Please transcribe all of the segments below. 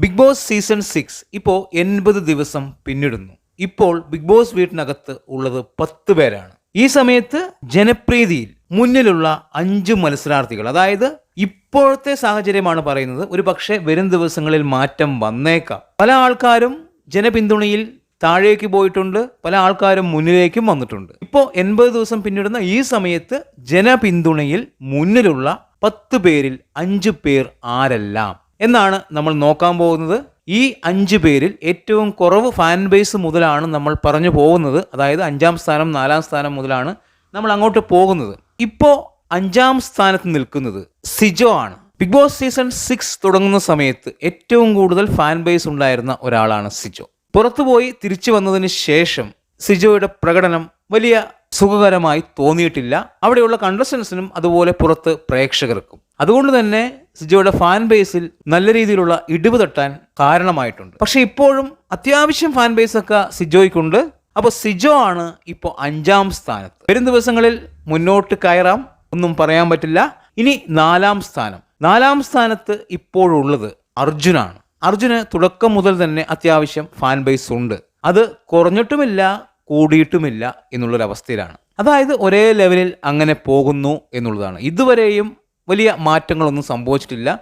Big boss season six ഇപ്പോൾ എൺപത് ദിവസം പിന്നിടുന്നു. ഇപ്പോൾ ബിഗ് ബോസ് വീട്ടിനകത്ത് ഉള്ളത് പത്ത് പേരാണ്. ഈ സമയത്ത് ജനപ്രീതിയിൽ മുന്നിലുള്ള അഞ്ച് മത്സരാർത്ഥികൾ അതായത് ഇപ്പോഴത്തെ സാഹചര്യമാണ് പറയുന്നത് ഒരു പക്ഷേ വരും ദിവസങ്ങളിൽ മാറ്റം വന്നേക്കാം. പല ആൾക്കാരും ജനപിന്തുണയിൽ താഴേക്ക് പോയിട്ടുണ്ട് പല ആൾക്കാരും മുന്നിലേക്കും വന്നിട്ടുണ്ട്. ഇപ്പോൾ എൺപത് ദിവസം പിന്നിടുന്ന ഈ സമയത്ത് ജനപിന്തുണയിൽ മുന്നിലുള്ള പത്ത് പേരിൽ അഞ്ച് പേർ ആരെല്ലാം? എന്നാണ് നമ്മൾ നോക്കാൻ പോകുന്നത്. ഈ അഞ്ച് പേരിൽ ഏറ്റവും കുറവ് ഫാൻ ബേസ് മുതലാണ് നമ്മൾ പറഞ്ഞു പോകുന്നത്. അതായത് അഞ്ചാം സ്ഥാനം നാലാം സ്ഥാനം മുതലാണ് നമ്മൾ അങ്ങോട്ട് പോകുന്നത്. ഇപ്പോൾ അഞ്ചാം സ്ഥാനത്ത് നിൽക്കുന്നത് സിജോ ആണ്. ബിഗ് ബോസ് സീസൺ സിക്സ് തുടങ്ങുന്ന സമയത്ത് ഏറ്റവും കൂടുതൽ ഫാൻ ബേസ് ഉണ്ടായിരുന്ന ഒരാളാണ് സിജോ. പുറത്തുപോയി തിരിച്ചു വന്നതിന് ശേഷം സിജോയുടെ പ്രകടനം വലിയ സുഖകരമായി തോന്നിയിട്ടില്ല. അവിടെയുള്ള കണ്ടസ്റ്റൻസിനും അതുപോലെ പുറത്ത് പ്രേക്ഷകർക്കും. അതുകൊണ്ട് തന്നെ സിജോയുടെ ഫാൻ ബേസിൽ നല്ല രീതിയിലുള്ള ഇടിവ് തട്ടാൻ കാരണമായിട്ടുണ്ട്. പക്ഷെ ഇപ്പോഴും അത്യാവശ്യം ഫാൻ ബേസ് ഒക്കെ സിജോയ്ക്കുണ്ട്. അപ്പോൾ സിജോ ആണ് ഇപ്പോൾ അഞ്ചാം സ്ഥാനത്ത്. വരും ദിവസങ്ങളിൽ മുന്നോട്ട് കയറാം. ഒന്നും പറയാൻ പറ്റില്ല. ഇനി നാലാം സ്ഥാനം. നാലാം സ്ഥാനത്ത് ഇപ്പോഴുള്ളത് അർജുനാണ്. അർജുന് തുടക്കം മുതൽ തന്നെ അത്യാവശ്യം ഫാൻ ബേസ് ഉണ്ട്. അത് കുറഞ്ഞിട്ടുമില്ല. കൂടിയിട്ടുമില്ല എന്നുള്ളൊരവസ്ഥയിലാണ്. അതായത് ഒരേ ലെവലിൽ അങ്ങനെ പോകുന്നു എന്നുള്ളതാണ്. ഇതുവരെയും വലിയ മാറ്റങ്ങളൊന്നും സംഭവിച്ചിട്ടില്ല.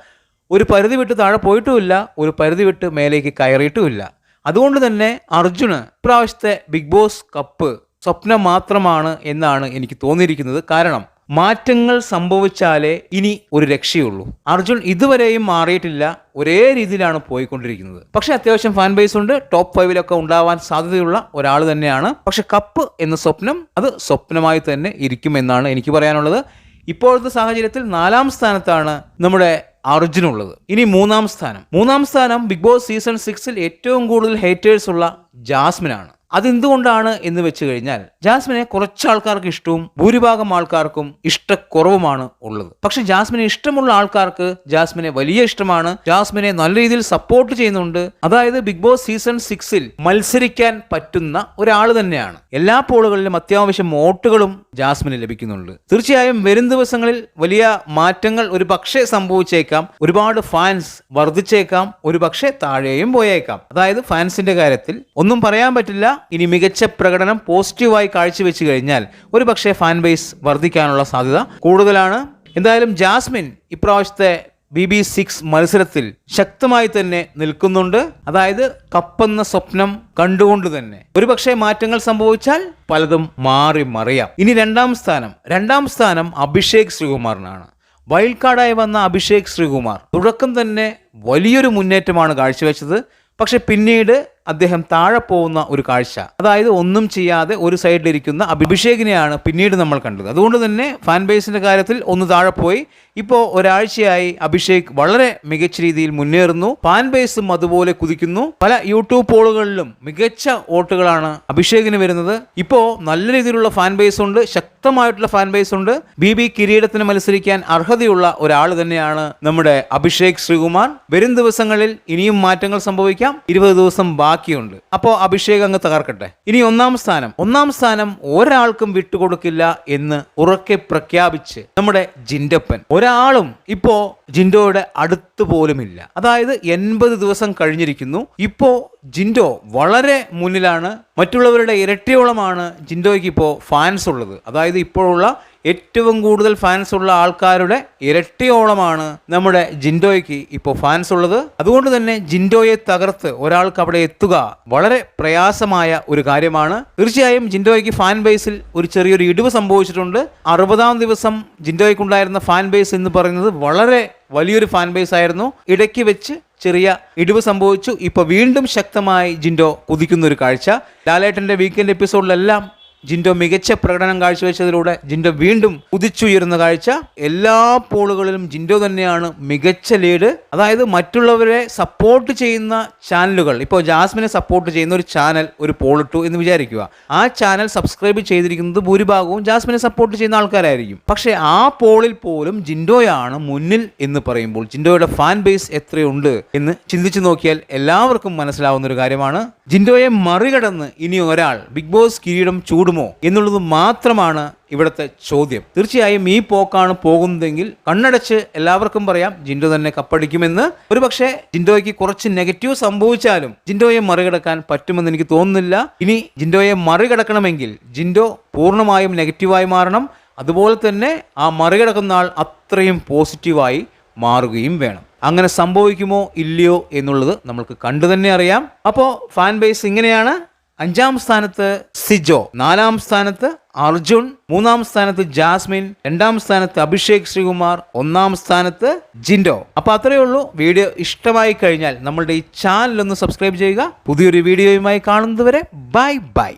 ഒരു പരിധി വിട്ട് താഴെ പോയിട്ടുമില്ല ഒരു പരിധി വിട്ട് മേലേക്ക് കയറിയിട്ടുമില്ല. അതുകൊണ്ട് തന്നെ അർജുന് ഇപ്രാവശ്യത്തെ ബിഗ് ബോസ് കപ്പ് സ്വപ്നം മാത്രമാണ് എന്നാണ് എനിക്ക് തോന്നിയിരിക്കുന്നത്. കാരണം മാറ്റങ്ങൾ സംഭവിച്ചാലേ ഇനി ഒരു രക്ഷയുള്ളൂ. അർജുൻ ഇതുവരെയും മാറിയിട്ടില്ല. ഒരേ രീതിയിലാണ് പോയിക്കൊണ്ടിരിക്കുന്നത്. പക്ഷെ അത്യാവശ്യം ഫാൻ ബേസ് ഉണ്ട് ടോപ്പ് ഫൈവിലൊക്കെ ഉണ്ടാവാൻ സാധ്യതയുള്ള ഒരാൾ തന്നെയാണ്. പക്ഷെ കപ്പ് എന്ന സ്വപ്നം അത് സ്വപ്നമായി തന്നെ ഇരിക്കുമെന്നാണ് എനിക്ക് പറയാനുള്ളത്. ഇപ്പോഴത്തെ സാഹചര്യത്തിൽ നാലാം സ്ഥാനത്താണ് നമ്മുടെ അർജുനുള്ളത്. ഇനി മൂന്നാം സ്ഥാനം. മൂന്നാം സ്ഥാനം ബിഗ് ബോസ് സീസൺ സിക്സിൽ ഏറ്റവും കൂടുതൽ ഹേറ്റേഴ്സ് ഉള്ള ജാസ്മിനാണ്. അതെന്തുകൊണ്ടാണ് എന്ന് വെച്ച് കഴിഞ്ഞാൽ ജാസ്മിനെ കുറച്ച് ആൾക്കാർക്ക് ഇഷ്ടവും ഭൂരിഭാഗം ആൾക്കാർക്കും ഇഷ്ടക്കുറവുമാണ് ഉള്ളത്. പക്ഷെ ജാസ്മിനെ ഇഷ്ടമുള്ള ആൾക്കാർക്ക് ജാസ്മിനെ വലിയ ഇഷ്ടമാണ്. ജാസ്മിനെ നല്ല രീതിയിൽ സപ്പോർട്ട് ചെയ്യുന്നുണ്ട്. അതായത് ബിഗ് ബോസ് സീസൺ സിക്സിൽ മത്സരിക്കാൻ പറ്റുന്ന ഒരാൾ തന്നെയാണ്. എല്ലാ പോളുകളിലും അത്യാവശ്യം വോട്ടുകളും ജാസ്മിന് ലഭിക്കുന്നുണ്ട്. തീർച്ചയായും വരും ദിവസങ്ങളിൽ വലിയ മാറ്റങ്ങൾ ഒരു പക്ഷേ സംഭവിച്ചേക്കാം. ഒരുപാട് ഫാൻസ് വർദ്ധിച്ചേക്കാം. ഒരു പക്ഷേ താഴെയും പോയേക്കാം. അതായത് ഫാൻസിന്റെ കാര്യത്തിൽ ഒന്നും പറയാൻ പറ്റില്ല. ഇനി മികച്ച പ്രകടനം പോസിറ്റീവായി കാഴ്ചവെച്ച് കഴിഞ്ഞാൽ ഒരു പക്ഷേ ഫാൻ ബേസ് വർദ്ധിക്കാനുള്ള സാധ്യത കൂടുതലാണ്. എന്തായാലും ജാസ്മിൻ ഇപ്രാവശ്യത്തെ ബി ബി സിക്സ് മത്സരത്തിൽ ശക്തമായി തന്നെ നിൽക്കുന്നുണ്ട്. അതായത് കപ്പെന്ന സ്വപ്നം കണ്ടുകൊണ്ട് തന്നെ. ഒരുപക്ഷെ മാറ്റങ്ങൾ സംഭവിച്ചാൽ പലതും മാറി മറിയാം. ഇനി രണ്ടാം സ്ഥാനം. രണ്ടാം സ്ഥാനം അഭിഷേക് ശ്രീകുമാറിനാണ്. വൈൽഡ് കാർഡായി വന്ന അഭിഷേക് ശ്രീകുമാർ തുടക്കം തന്നെ വലിയൊരു മുന്നേറ്റമാണ് കാഴ്ചവെച്ചത്. പക്ഷെ പിന്നീട് അദ്ദേഹം താഴെ പോകുന്ന ഒരു കാഴ്ച. അതായത് ഒന്നും ചെയ്യാതെ ഒരു സൈഡിലിരിക്കുന്ന അഭിഷേകിനെയാണ് പിന്നീട് നമ്മൾ കണ്ടത്. അതുകൊണ്ട് തന്നെ ഫാൻ ബേസിന്റെ കാര്യത്തിൽ ഒന്ന് താഴെ പോയി. ഇപ്പോൾ ഒരാഴ്ചയായി അഭിഷേക് വളരെ മികച്ച രീതിയിൽ മുന്നേറുന്നു. ഫാൻ ബേസും അതുപോലെ കുതിക്കുന്നു. പല യൂട്യൂബ് പോളുകളിലും മികച്ച വോട്ടുകളാണ് അഭിഷേകിന് വരുന്നത്. ഇപ്പോൾ നല്ല രീതിയിലുള്ള ഫാൻ ബേസ് ഉണ്ട്. ശക്തമായിട്ടുള്ള ഫാൻ ബേസ് ഉണ്ട്. ബി ബി കിരീടത്തിന് മത്സരിക്കാൻ അർഹതയുള്ള ഒരാൾ തന്നെയാണ് നമ്മുടെ അഭിഷേക് ശ്രീകുമാർ. വരും ദിവസങ്ങളിൽ ഇനിയും മാറ്റങ്ങൾ സംഭവിക്കാം. ഇരുപത് ദിവസം ബാക്കിയുണ്ട്. അപ്പോൾ അഭിഷേക് അങ്ങ് തകർക്കട്ടെ. ഇനി ഒന്നാം സ്ഥാനം. ഒന്നാം സ്ഥാനം ഒരാൾക്കും വിട്ടുകൊടുക്കില്ല എന്ന് ഉറക്കെ പ്രഖ്യാപിച്ച് നമ്മുടെ ജിൻഡപ്പൻ. ഒരാളും ഇപ്പോ ജിൻഡോയുടെ അടുത്ത് പോലുമില്ല. അതായത് എൺപത് ദിവസം കഴിഞ്ഞിരിക്കുന്നു. ഇപ്പോ ജിൻഡോ വളരെ മുന്നിലാണ്. മറ്റുള്ളവരുടെ ഇരട്ടിയോളമാണ് ജിൻഡോയ്ക്ക് ഇപ്പോൾ ഫാൻസ് ഉള്ളത്. അതായത് ഇപ്പോഴുള്ള ഏറ്റവും കൂടുതൽ ഫാൻസ് ഉള്ള ആൾക്കാരുടെ ഇരട്ടിയോളമാണ് നമ്മുടെ ജിൻഡോയ്ക്ക് ഇപ്പോൾ ഫാൻസ് ഉള്ളത്. അതുകൊണ്ട് തന്നെ ജിൻഡോയെ തകർത്ത് ഒരാൾക്ക് അവിടെ എത്തുക വളരെ പ്രയാസമായ ഒരു കാര്യമാണ്. തീർച്ചയായും ജിൻഡോയ്ക്ക് ഫാൻ ബേസിൽ ഒരു ചെറിയൊരു ഇടിവ് സംഭവിച്ചിട്ടുണ്ട്. അറുപതാം ദിവസം ജിൻഡോയ്ക്കുണ്ടായിരുന്ന ഫാൻ ബേസ് എന്ന് പറയുന്നത് വളരെ വലിയൊരു ഫാൻ ബേസ് ആയിരുന്നു. ഇടയ്ക്ക് വെച്ച് ചെറിയ ഇടിവ് സംഭവിച്ചു. ഇപ്പൊ വീണ്ടും ശക്തമായി ജിൻഡോ കുതിക്കുന്ന ഒരു കാഴ്ച. ലാലേട്ടന്റെ വീക്കെൻഡ് എപ്പിസോഡിലെല്ലാം ജിൻഡോ മികച്ച പ്രകടനം കാഴ്ചവെച്ചതിലൂടെ ജിൻഡോ വീണ്ടും ഉദിച്ചുയരുന്ന കാഴ്ച. എല്ലാ പോളുകളിലും ജിൻഡോ തന്നെയാണ് മികച്ച ലീഡ്. അതായത് മറ്റുള്ളവരെ സപ്പോർട്ട് ചെയ്യുന്ന ചാനലുകൾ. ഇപ്പോൾ ജാസ്മിനെ സപ്പോർട്ട് ചെയ്യുന്ന ഒരു ചാനൽ ഒരു പോളിട്ടു എന്ന് വിചാരിക്കുക. ആ ചാനൽ സബ്സ്ക്രൈബ് ചെയ്തിരിക്കുന്നത് ഭൂരിഭാഗവും ജാസ്മിനെ സപ്പോർട്ട് ചെയ്യുന്ന ആൾക്കാരായിരിക്കും. പക്ഷേ ആ പോളിൽ പോലും ജിൻഡോയാണ് മുന്നിൽ എന്ന് പറയുമ്പോൾ ജിൻഡോയുടെ ഫാൻ ബേസ് എത്രയുണ്ട് എന്ന് ചിന്തിച്ചു നോക്കിയാൽ എല്ലാവർക്കും മനസ്സിലാവുന്ന ഒരു കാര്യമാണ്. ജിൻഡോയെ മറികടന്ന് ഇനി ഒരാൾ ബിഗ് ബോസ് കിരീടം ചൂടും കപ്പടിക്കപ്പെടുമോ എന്നുള്ളത് മാത്രമാണ് ഇവിടുത്തെ ചോദ്യം. തീർച്ചയായും ഈ പോക്കാണ് പോകുന്നതെങ്കിൽ കണ്ണടച്ച് എല്ലാവർക്കും പറയാം ജിൻഡോ തന്നെ കപ്പടിക്കുമെന്ന്. ഒരു പക്ഷേ ജിൻഡോയ്ക്ക് കുറച്ച് നെഗറ്റീവ് സംഭവിച്ചാലും ജിൻഡോയെ മറികടക്കാൻ പറ്റുമെന്ന് എനിക്ക് തോന്നുന്നില്ല. ഇനി ജിൻഡോയെ മറികടക്കണമെങ്കിൽ ജിൻഡോ പൂർണമായും നെഗറ്റീവായി മാറണം. അതുപോലെ തന്നെ ആ മറികടക്കുന്ന ആൾ അത്രയും പോസിറ്റീവായി മാറുകയും വേണം. അങ്ങനെ സംഭവിക്കുമോ ഇല്ലയോ എന്നുള്ളത് നമ്മൾക്ക് കണ്ടു തന്നെ അറിയാം. അപ്പോൾ ഫാൻ ബേസ് ഇങ്ങനെയാണ്. അഞ്ചാം സ്ഥാനത്ത് സിജോ നാലാം സ്ഥാനത്ത് അർജുൻ മൂന്നാം സ്ഥാനത്ത് ജാസ്മിൻ രണ്ടാം സ്ഥാനത്ത് അഭിഷേക് ശ്രീകുമാർ ഒന്നാം സ്ഥാനത്ത് ജിൻഡോ. അപ്പൊ അത്രയേ ഉള്ളൂ. വീഡിയോ ഇഷ്ടമായി കഴിഞ്ഞാൽ നമ്മളുടെ ഈ ചാനൽ ഒന്ന് സബ്സ്ക്രൈബ് ചെയ്യുക. പുതിയൊരു വീഡിയോയുമായി കാണുന്നതുവരെ ബൈ ബൈ.